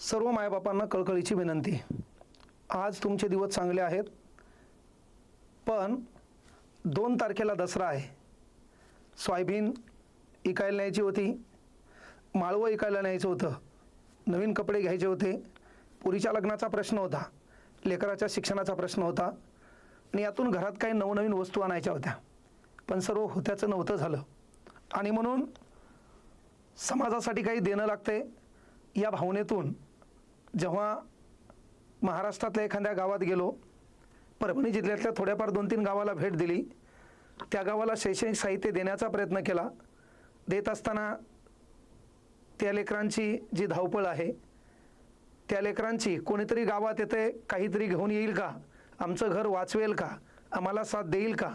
सर्व मायबापांना कळकळीची विनंती. आज तुमचे दिवस चांगले आहेत. पण दोन तारखेला दसरा आहे. सोयाबीन इकायला न्यायची होती. माळवं इकायला न्यायचं होतं. नवीन कपडे घ्यायचे होते. पुरीच्या लग्नाचा प्रश्न होता. लेकराच्या शिक्षणाचा प्रश्न होता. आणि यातून घरात काही नवनवीन वस्तू आणायच्या होत्या. पण सर्व होत्याचं नव्हतं झालं. आणि म्हणून समाजासाठी काही देणं लागते या भावनेतून जेव्हा महाराष्ट्रातल्या एखाद्या गावात गेलो परभणी जिल्ह्यातल्या थोड्याफार दोन तीन गावाला भेट दिली. त्या गावाला शैक्षणिक साहित्य देण्याचा प्रयत्न केला. देत असताना त्या लेकरांची जी धावपळ आहे त्या लेकरांची कोणीतरी गावात येते काहीतरी घेऊन येईल का? आमचं घर वाचवेल का? आम्हाला साथ देईल का?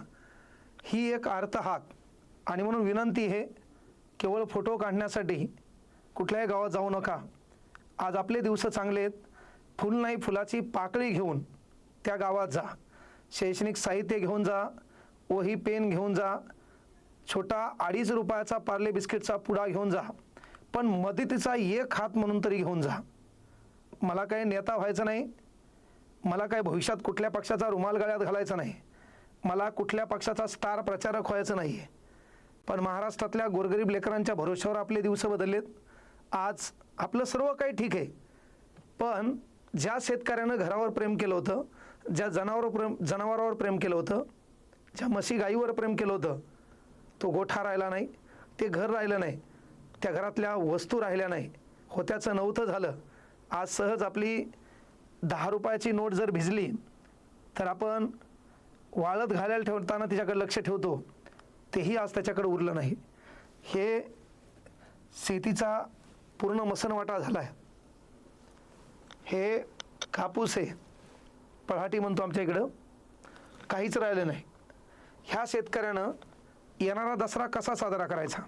ही एक अर्थ हाक आणि म्हणून विनंती हे केवळ फोटो काढण्यासाठी कुठल्याही गावात जाऊ नका. आज आपले दिवस चांगले आहेत. फुल नाही फुलाची पाकळी घेऊन त्या गावात जा. शैक्षणिक साहित्य घेऊन जा. वही पेन घेऊन जा. छोटा अडीच रुपयाचा पार्ले बिस्किटचा पुडा घेऊन जा. पण मदतीचा एक हात म्हणून तरी घेऊन जा. मला काही नेता व्हायचं नाही. मला काय भविष्यात कुठल्या पक्षाचा रुमाल गळ्यात घालायचा नाही. मला कुठल्या पक्षाचा स्टार प्रचारक व्हायचं नाही आहे पण महाराष्ट्रातल्या गोरगरीब लेकरांच्या भरोश्यावर आपले दिवस बदललेत. आज आपलं सर्व काही ठीक आहे. पण ज्या शेतकऱ्यानं घरावर प्रेम केलं होतं ज्या जनावर प्रेम जनावरावर प्रेम केलं होतं ज्या म्हशी गाईवर प्रेम केलं होतं तो गोठा राहिला नाही ते घर राहिलं नाही त्या घरातल्या वस्तू राहिल्या नाही होत्याचं नव्हतं झालं. आज सहज आपली दहा रुपयाची नोट जर भिजली तर आपण वाळत घालायला ठेवताना तिच्याकडे लक्ष ठेवतो. तेही आज त्याच्याकडे उरलं नाही. हे शेतीचा पूर्ण मसनवाटा झाला आहे हे कापूस आहे. पळाटी म्हणतो आमच्या इकडं. काहीच राहिलं नाही. ह्या शेतकऱ्यानं येणारा दसरा कसा साजरा करायचा?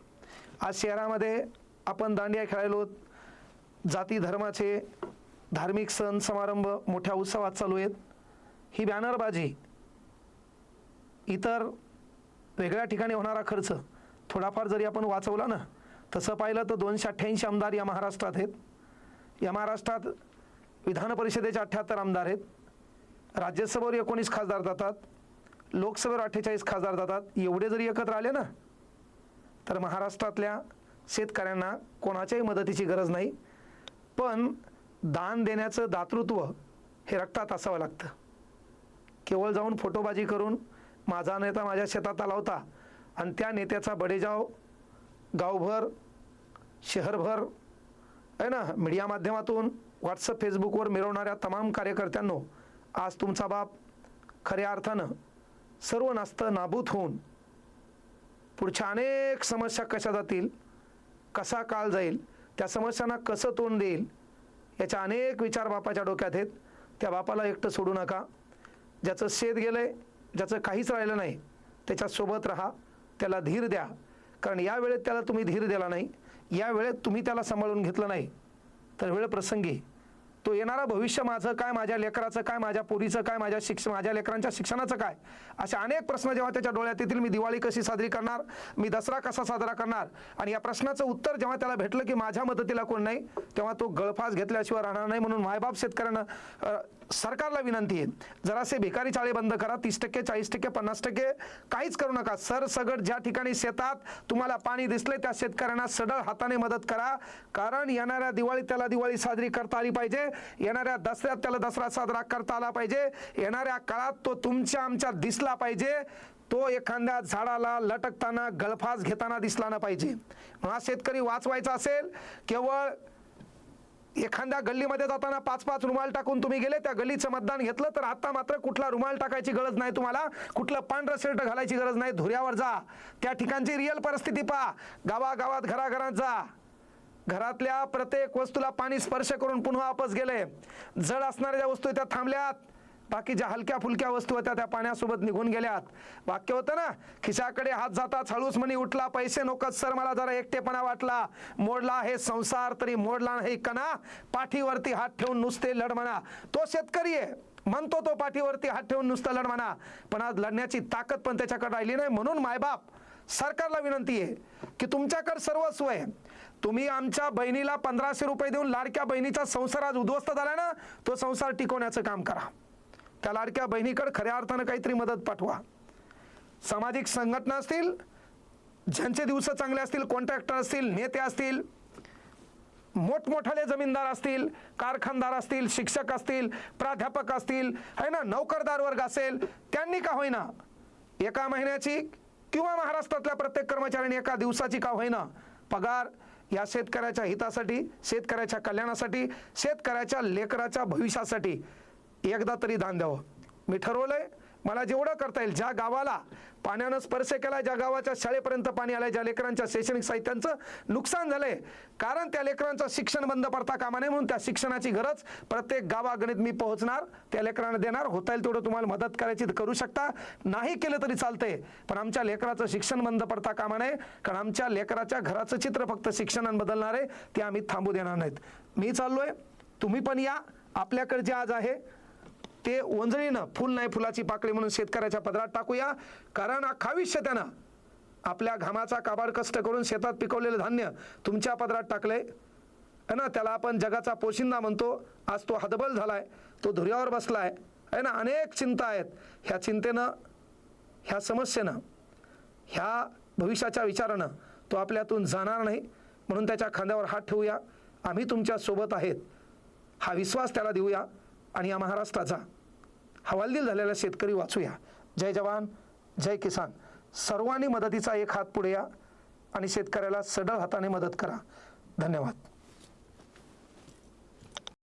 आज शहरामध्ये आपण दांडिया खेळायलो जाती धर्माचे धार्मिक सण समारंभ मोठ्या उत्सवात चालू आहेत. ही बॅनरबाजी इतर वेगळ्या ठिकाणी होणारा खर्च. थोडाफार जरी आपण वाचवला ना तसं पाहिलं तर दोनशे अठ्ठ्याऐंशी आमदार या महाराष्ट्रात आहेत. या महाराष्ट्रात विधान परिषदेचे अठ्ठ्याहत्तर आमदार आहेत. राज्यसभेवर एकोणीस खासदार जातात. लोकसभेवर अठ्ठेचाळीस खासदार जातात. एवढे जरी एकत्र आले ना तर महाराष्ट्रातल्या शेतकऱ्यांना कोणाच्याही मदतीची गरज नाही. पण दान देण्याचं दातृत्व हे रक्तात असावं लागतं. केवळ जाऊन फोटोबाजी करून माझा नेता माझ्या शेतात आला होता आणि त्या नेत्याचा बडेजाव गावभर शहरभर आहे ना? मीडिया माध्यमातून व्हॉट्सअप फेसबुकवर मिरवणाऱ्या तमाम कार्यकर्त्यांनो आज तुमचा बाप खऱ्या अर्थानं सर्व नास्तं नाबूत होऊन पुढच्या अनेक समस्या कशा जातील कसा काळ जाईल त्या समस्यांना कसं तोंड देईल याच्या अनेक विचार बापाच्या डोक्यात आहेत. त्या बापाला एकटं सोडू नका. ज्याचं शेत गेलं आहे ज्याचं काहीच राहिलं नाही त्याच्यासोबत राहा त्याला धीर द्या. कारण या वेळेत त्याला तुम्ही धीर दिला नाही या वेळेत तुम्ही त्याला सांभाळून घेतलं नाही. तर वेळ प्रसंगी तो येणारा भविष्य माझं काय माझ्या लेकराचं काय माझ्या पोरीचं काय माझ्या शिक्ष माझ्या लेकरांच्या शिक्षणाचं काय? असे अनेक प्रश्न जेव्हा त्याच्या डोळ्यात येतील मी दिवाळी कशी साजरी करणार मी दसरा कसा साजरा करणार आणि या प्रश्नाचं उत्तर जेव्हा त्याला भेटलं की माझ्या मदतीला कोण नाही तेव्हा तो गळफास घेतल्याशिवाय राहणार नाही म्हणून मायबाप शेतकऱ्यांना सरकारला विनंती आहे. जरासे भिकारी चाळे बंद करा. तीस टक्के चाळीस टक्के पन्नास टक्के काहीच करू नका. सरसगट ज्या ठिकाणी शेतात तुम्हाला पाणी दिसले त्या शेतकऱ्यांना सडळ हाताने मदत करा. कारण येणाऱ्या दिवाळीत त्याला दिवाळी साजरी करता आली पाहिजे. येणाऱ्या दसऱ्यात त्याला दसरा साजरा करता आला पाहिजे. येणाऱ्या काळात तो तुमच्या आमच्या दिसला पाहिजे. तो एखाद्या झाडाला लटकताना गळफास घेताना दिसला ना पाहिजे. मग हा शेतकरी वाचवायचा असेल केवळ एखाद्या गल्लीमध्ये जाताना पाच पाच रुमाल टाकून तुम्ही गेले त्या गल्लीचं मतदान घेतलं तर आता मात्र कुठला रुमाल टाकायची गरज नाही तुम्हाला कुठलं पांढरं शर्ट घालायची गरज नाही धुऱ्यावर जा. त्या ठिकाणची रिअल परिस्थिती पहा. गावागावात घराघरात जा. घरातल्या प्रत्येक वस्तूला पाणी स्पर्श करून पुन्हा वापस गेले. जड असणाऱ्या ज्या वस्तू त्या थांबल्यात. बाकी ज्या हलक्या फुलक्या वस्तू होत्या त्या पाण्यासोबत निघून गेल्यात. वाक्य होतं ना खिशाकडे हात जाताच हळूच म्हणी उठला पैसे नकोत सर मला जरा एकटेपणा वाटला. मोडला हे संसार तरी मोडला नाही कणा पाठीवरती हात ठेवून नुसते लढ म्हणा. तो शेतकरी आहे म्हणतो तो पाठीवरती हात ठेवून नुसतं लढ म्हणा. पण आज लढण्याची ताकद पण त्याच्याकडे राहिली नाही म्हणून मायबाप सरकारला विनंती आहे की तुमच्याकडे सर्वस्व आहे. तुम्ही आमच्या बहिणीला पंधराशे रुपये देऊन लाडक्या बहिणीचा संसार आज उद्ध्वस्त झाला ना तो संसार टिकवण्याचं काम करा. त्या लाडक्या बहिणीकडे खऱ्या अर्थानं काहीतरी मदत पाठवा. सामाजिक संघटना असतील ज्यांचे दिवस चांगले असतील कॉन्ट्रॅक्टर असतील नेते असतील मोठमोठाले जमीनदार असतील कारखानदार असतील शिक्षक असतील प्राध्यापक असतील है ना नोकरदार वर्ग असेल त्यांनी का होईना एका महिन्याची किंवा महाराष्ट्रातल्या प्रत्येक कर्मचाऱ्यांनी एका दिवसाची का होईना पगार या शेतकऱ्याच्या हितासाठी शेतकऱ्याच्या कल्याणासाठी शेतकऱ्याच्या लेकराच्या भविष्यासाठी एकदा तरी दान द्यावं. मी ठरवलंय मला जेवढं करता येईल ज्या गावाला पाण्यानं स्पर्श केला ज्या गावाच्या शाळेपर्यंत पाणी आलंय ज्या लेकरांच्या शैक्षणिक साहित्यांचं नुकसान झालंय कारण त्या लेकरांचं शिक्षण बंद पडता कामा नये म्हणून त्या शिक्षणाची गरज प्रत्येक गावागणित मी पोहोचणार त्या लेकरांना देणार होता येईल तेवढं तुम्हाला मदत करायची तर करू शकता. नाही केलं तरी चालतंय पण आमच्या लेकराचं शिक्षण बंद पडता कामा नये कारण आमच्या लेकराच्या घराचं चित्र फक्त शिक्षणानं बदलणार आहे ते आम्ही थांबू देणार नाहीत. मी चाललोय तुम्ही पण या आपल्याकडे जे आज आहे ते ओंजळीनं फुल नाही फुलाची पाकळी म्हणून शेतकऱ्याच्या पदरात टाकूया. कारण अख्खा आयुष्य त्यानं आपल्या घामाचा काबाड कष्ट करून शेतात पिकवलेलं धान्य तुमच्या पदरात टाकलंय. है ना? त्याला आपण जगाचा पोशिंदा म्हणतो. आज तो हदबल झालाय तो धुऱ्यावर बसलाय. आहे ना? अनेक चिंता आहेत. ह्या चिंतेनं ह्या समस्येनं ह्या भविष्याच्या विचारानं तो आपल्यातून जाणार नाही. म्हणून त्याच्या खांद्यावर हात ठेवूया. आम्ही तुमच्यासोबत आहेत. हा विश्वास त्याला देऊया आणि या महाराष्ट्राचा हवालदिल झालेला शेतकरी वाचूया. जय जवान जय किसान. सर्वांनी मदतीचा एक हात पुढे या आणि शेतकऱ्याला सडळ हाताने मदत करा. धन्यवाद.